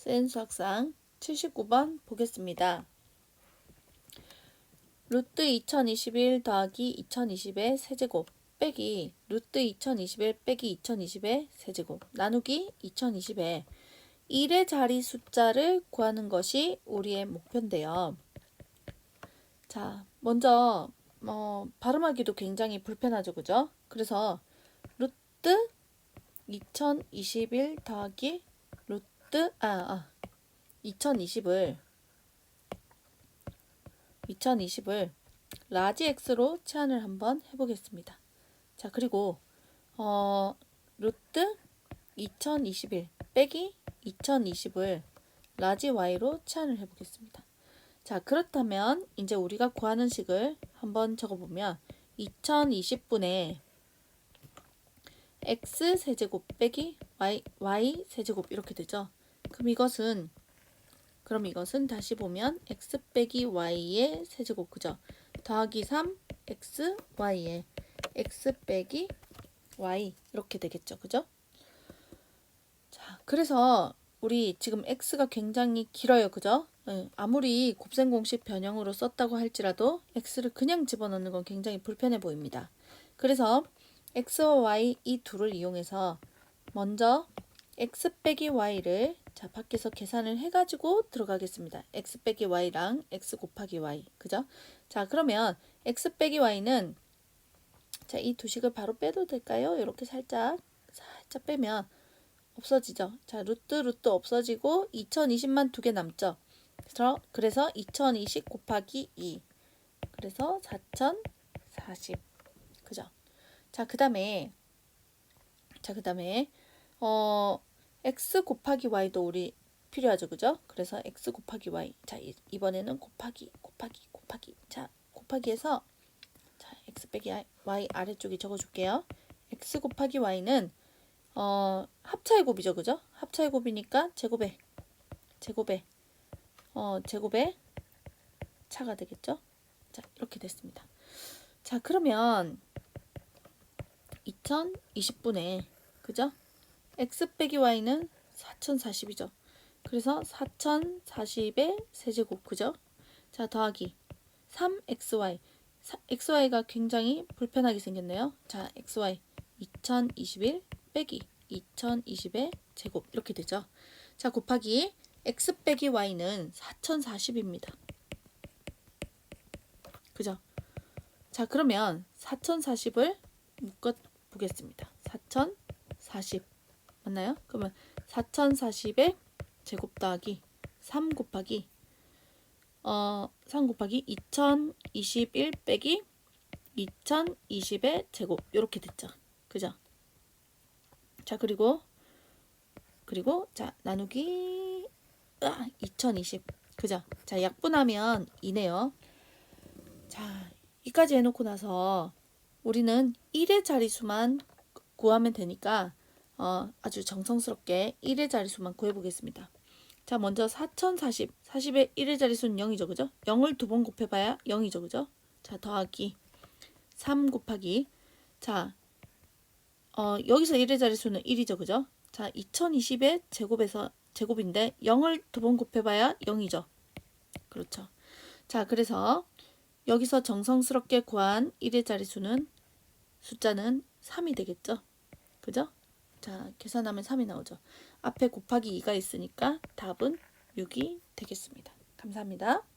센스 학상 79번 보겠습니다. 루트 2021 더하기 2020의 세제곱 빼기 루트 2021 빼기 2020의 세제곱 나누기 2020의 1의 자리 숫자를 구하는 것이 우리의 목표인데요. 자, 먼저 어, 발음하기도 굉장히 불편하죠, 그죠? 그래서 루트 2021 더하기 루트 아, 아 2020을 2020을 라지 x로 치환을 한번 해보겠습니다. 자, 그리고 어, 루트 2021 빼기 2020을 라지 y로 치환을 해보겠습니다. 자, 그렇다면 이제 우리가 구하는 식을 한번 적어보면 2020분의 x 세제곱 빼기 y, y 세제곱 이렇게 되죠. 그럼 이것은 그럼 이것은 다시 보면 x 빼기 y의 세제곱 그죠? 더하기 3 x y의 x 빼기 y 이렇게 되겠죠. 그죠? 자, 그래서 우리 지금 x가 굉장히 길어요. 그죠? 예, 아무리 곱셈 공식 변형으로 썼다고 할지라도 x를 그냥 집어넣는 건 굉장히 불편해 보입니다. 그래서 x와 y 이 둘을 이용해서 먼저 x 빼기 y를 자 밖에서 계산을 해가지고 들어가겠습니다. x 빼기 y랑 x 곱하기 y 그죠? 자 그러면 x 빼기 y는 자 이 두 식을 바로 빼도 될까요? 이렇게 살짝 살짝 빼면 없어지죠. 자 루트 루트 없어지고 2020만 두 개 남죠. 그래서 그래서 2020 곱하기 2 그래서 4040 그죠? 자, 그 다음에, 자, 그 다음에, 어, x 곱하기 y도 우리 필요하죠. 그죠? 그래서 x 곱하기 y. 자, 이, 이번에는 곱하기, 곱하기, 곱하기. 자, 곱하기해서, 자, x 빼기 y 아래쪽에 적어 줄게요. x 곱하기 y는, 어, 합차의 곱이죠. 그죠? 합차의 곱이니까 제곱에, 제곱에, 어, 제곱에 차가 되겠죠? 자, 이렇게 됐습니다. 자, 그러면, 2020분에 그죠? X 빼기 y는 4040이죠. 그래서 4040의 세제곱 그죠? 자 더하기 3xy xy가 굉장히 불편하게 생겼네요. 자 xy 2021 빼기 2020의 제곱 이렇게 되죠. 자 곱하기 x 빼기 y는 4040입니다. 그죠? 자 그러면 4040을 묶어 보겠습니다. 4040 맞나요? 그러면 4040의 제곱 더하기 3 곱하기 어, 3 곱하기 2021 빼기 2020의 제곱 이렇게 됐죠. 그죠? 자 그리고 그리고 자 나누기 아, 2020 그죠? 자 약분하면 이네요. 자 이까지 해놓고 나서 우리는 1의 자리수만 구하면 되니까 어, 아주 정성스럽게 1의 자리수만 구해보겠습니다. 자, 먼저 4040. 40의 1의 자리수는 0이죠. 그죠? 0을 두 번 곱해봐야 0이죠. 그죠? 자, 더하기 3 곱하기 자, 어, 여기서 1의 자리수는 1이죠. 그죠? 자, 2020의 제곱에서 제곱인데 0을 두 번 곱해봐야 0이죠. 그렇죠. 자, 그래서 여기서 정성스럽게 구한 1의 자리수는 숫자는 3이 되겠죠? 그죠? 자, 계산하면 3이 나오죠. 앞에 곱하기 2가 있으니까 답은 6이 되겠습니다. 감사합니다.